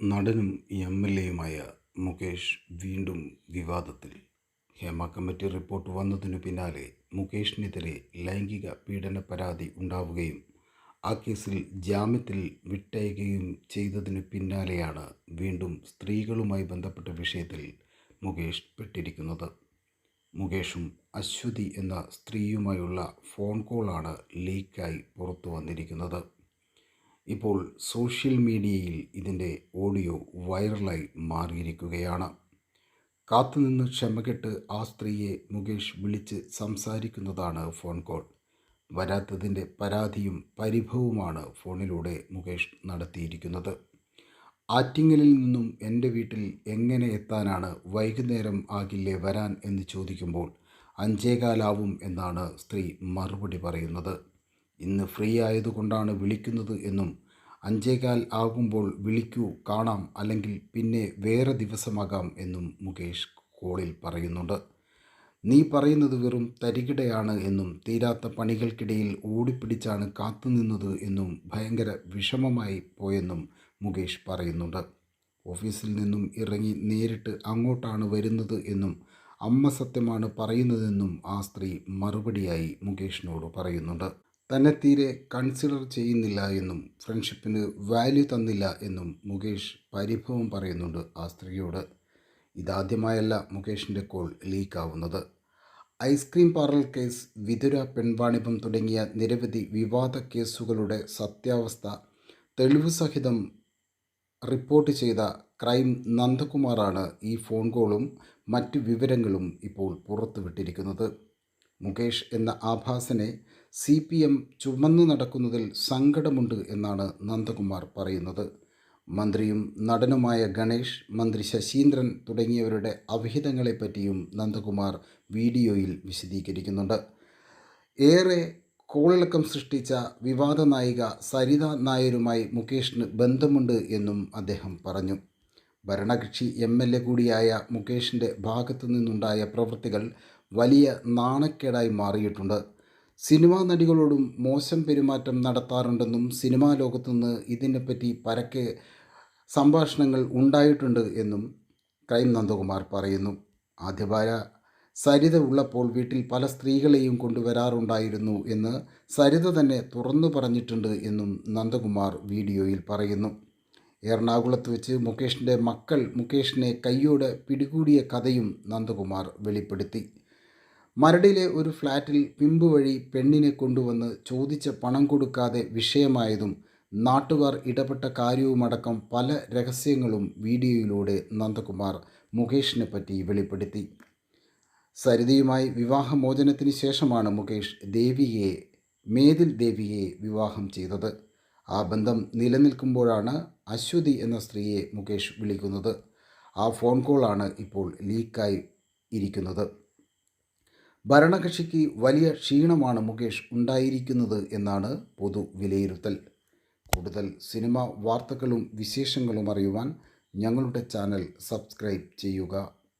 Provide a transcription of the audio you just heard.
നടനും M L എയുമായ Mukesh വീണ്ടും വിവാദത്തിൽ. ഹേമ കമ്മിറ്റി റിപ്പോർട്ട് വന്നതിനു പിന്നാലെ മുകേഷിനെതിരെ ലൈംഗിക പീഡന പരാതി ഉണ്ടാവുകയും ആ കേസിൽ ജാമ്യത്തിൽ വിട്ടയക്കുകയും ചെയ്തതിനു പിന്നാലെയാണ് വീണ്ടും സ്ത്രീകളുമായി ബന്ധപ്പെട്ട വിഷയത്തിൽ മുകേഷ് പെട്ടിരിക്കുന്നത്. മുകേഷും അശ്വതി എന്ന സ്ത്രീയുമായുള്ള ഫോൺ കോളാണ് ലീക്കായി പുറത്തു വന്നിരിക്കുന്നത്. ഇപ്പോൾ സോഷ്യൽ മീഡിയയിൽ ഇതിന്റെ ഓഡിയോ വൈറലായി മാറിയിരിക്കുകയാണ്. കാത്തുനിന്ന് ക്ഷമകെട്ട് ആ സ്ത്രീയെ മുകേഷ് വിളിച്ച് സംസാരിക്കുന്നതാണ് ഫോൺ കോൾ. വരാത്തതിന്റെ പരാതിയും പരിഭവുമാണ് ഫോണിലൂടെ മുകേഷ് നടത്തിയിരിക്കുന്നത്. ആറ്റിങ്ങലിൽ നിന്നും എന്റെ വീട്ടിൽ എങ്ങനെ എത്താനാണ് വൈകുന്നേരം ആകില്ലേ വരാൻ എന്ന് ചോദിക്കുമ്പോൾ അഞ്ചേകാലാവും എന്നാണ് സ്ത്രീ മറുപടി പറയുന്നത്. ഇന്ന് ഫ്രീ ആയതുകൊണ്ടാണ് വിളിക്കുന്നത് എന്നും അഞ്ചേകാൽ ആകുമ്പോൾ വിളിക്കൂ കാണാം അല്ലെങ്കിൽ പിന്നെ വേറെ ദിവസമാകാം എന്നും മുകേഷ് കോളിൽ പറയുന്നുണ്ട്. നീ പറയുന്നത് വെറും തരികിടയാണ് എന്നും തീരാത്ത പണികൾക്കിടയിൽ ഓടിപ്പിടിച്ചാണ് കാത്തുനിന്നത് എന്നും ഭയങ്കര വിഷമമായി പോയെന്നും മുകേഷ് പറയുന്നുണ്ട്. ഓഫീസിൽ നിന്നും ഇറങ്ങി നേരിട്ട് അങ്ങോട്ടാണ് വരുന്നത് എന്നും അമ്മ സത്യമാണ് പറയുന്നതെന്നും ആ സ്ത്രീ മറുപടിയായി മുകേഷിനോട് പറയുന്നുണ്ട്. തന്നെ തീരെ കൺസിഡർ ചെയ്യുന്നില്ല എന്നും ഫ്രണ്ട്ഷിപ്പിന് വാല്യൂ തന്നില്ല എന്നും മുകേഷ് പരിഭവം പറയുന്നുണ്ട് ആ സ്ത്രീയോട്. ഇതാദ്യമായല്ല മുകേഷിന്റെ call ലീക്കാവുന്നത് ice cream parlour case Vithura പെൺവാണിഭം തുടങ്ങിയ നിരവധി വിവാദ കേസുകളുടെ സത്യാവസ്ഥ തെളിവ് സഹിതം റിപ്പോർട്ട് ചെയ്ത ക്രൈം നന്ദകുമാറാണ് ഈ ഫോൺ കോളും മറ്റ് വിവരങ്ങളും ഇപ്പോൾ പുറത്തുവിട്ടിരിക്കുന്നത്. മുകേഷ് എന്ന ആഭാസനെ സി പി എം ചുമന്നു നടക്കുന്നതിൽ സങ്കടമുണ്ട് എന്നാണ് നന്ദകുമാർ പറയുന്നത്. മന്ത്രിയും നടനുമായ ഗണേഷ് മന്ത്രി ശശീന്ദ്രൻ തുടങ്ങിയവരുടെ അവിഹിതങ്ങളെപ്പറ്റിയും നന്ദകുമാർ വീഡിയോയിൽ വിശദീകരിക്കുന്നുണ്ട്. ഏറെ കോളിളക്കം സൃഷ്ടിച്ച വിവാദ നായിക സരിത നായരുമായി മുകേഷിന് ബന്ധമുണ്ട് എന്നും അദ്ദേഹം പറഞ്ഞു. ഭരണകക്ഷി എം എൽ എ കൂടിയായ മുകേഷിന്റെ ഭാഗത്തു നിന്നുണ്ടായ പ്രവൃത്തികൾ വലിയ നാണക്കേടായി മാറിയിട്ടുണ്ട്. സിനിമാ നടികളോടും മോശം പെരുമാറ്റം നടത്താറുണ്ടെന്നും സിനിമാ ലോകത്തുനിന്ന് ഇതിനെപ്പറ്റി പരക്കെ സംഭാഷണങ്ങൾ ഉണ്ടായിട്ടുണ്ട് എന്നും ക്രൈം നന്ദകുമാർ പറയുന്നു. ആദ്യഭാര്യ സരിത ഉള്ളപ്പോൾ വീട്ടിൽ പല സ്ത്രീകളെയും കൊണ്ടുവരാറുണ്ടായിരുന്നു എന്ന് സരിത തന്നെ തുറന്നു പറഞ്ഞിട്ടുണ്ട് എന്നും നന്ദകുമാർ വീഡിയോയിൽ പറയുന്നു. എറണാകുളത്ത് വെച്ച് മുകേഷിന്റെ മക്കൾ മുകേഷിനെ കയ്യോടെ പിടികൂടിയ കഥയും നന്ദകുമാർ വെളിപ്പെടുത്തി. മരടിലെ ഒരു ഫ്ലാറ്റിൽ പിമ്പ് വഴി പെണ്ണിനെ കൊണ്ടുവന്ന് ചോദിച്ച പണം കൊടുക്കാതെ വിഷയമായതും നാട്ടുകാർ ഇടപെട്ട കാര്യവുമടക്കം പല രഹസ്യങ്ങളും വീഡിയോയിലൂടെ നന്ദകുമാർ മുകേഷിനെ പറ്റി വെളിപ്പെടുത്തി. സരിതയുമായി വിവാഹമോചനത്തിന് ശേഷമാണ് മുകേഷ് ദേവിയെ മേതിൽ ദേവിയെ വിവാഹം ചെയ്തത്. ആ ബന്ധം നിലനിൽക്കുമ്പോഴാണ് അശ്വതി എന്ന സ്ത്രീയെ മുകേഷ് വിളിക്കുന്നത്. ആ ഫോൺ കോളാണ് ഇപ്പോൾ ലീക്കായി ഇരിക്കുന്നത്. ഭരണകക്ഷിക്ക് വലിയ ക്ഷീണമാണ് മുകേഷ് ഉണ്ടായിരിക്കുന്നത് എന്നാണ് പൊതു വിലയിരുത്തൽ. കൂടുതൽ സിനിമ വാർത്തകളും വിശേഷങ്ങളും അറിയുവാൻ ഞങ്ങളുടെ ചാനൽ സബ്സ്ക്രൈബ് ചെയ്യുക.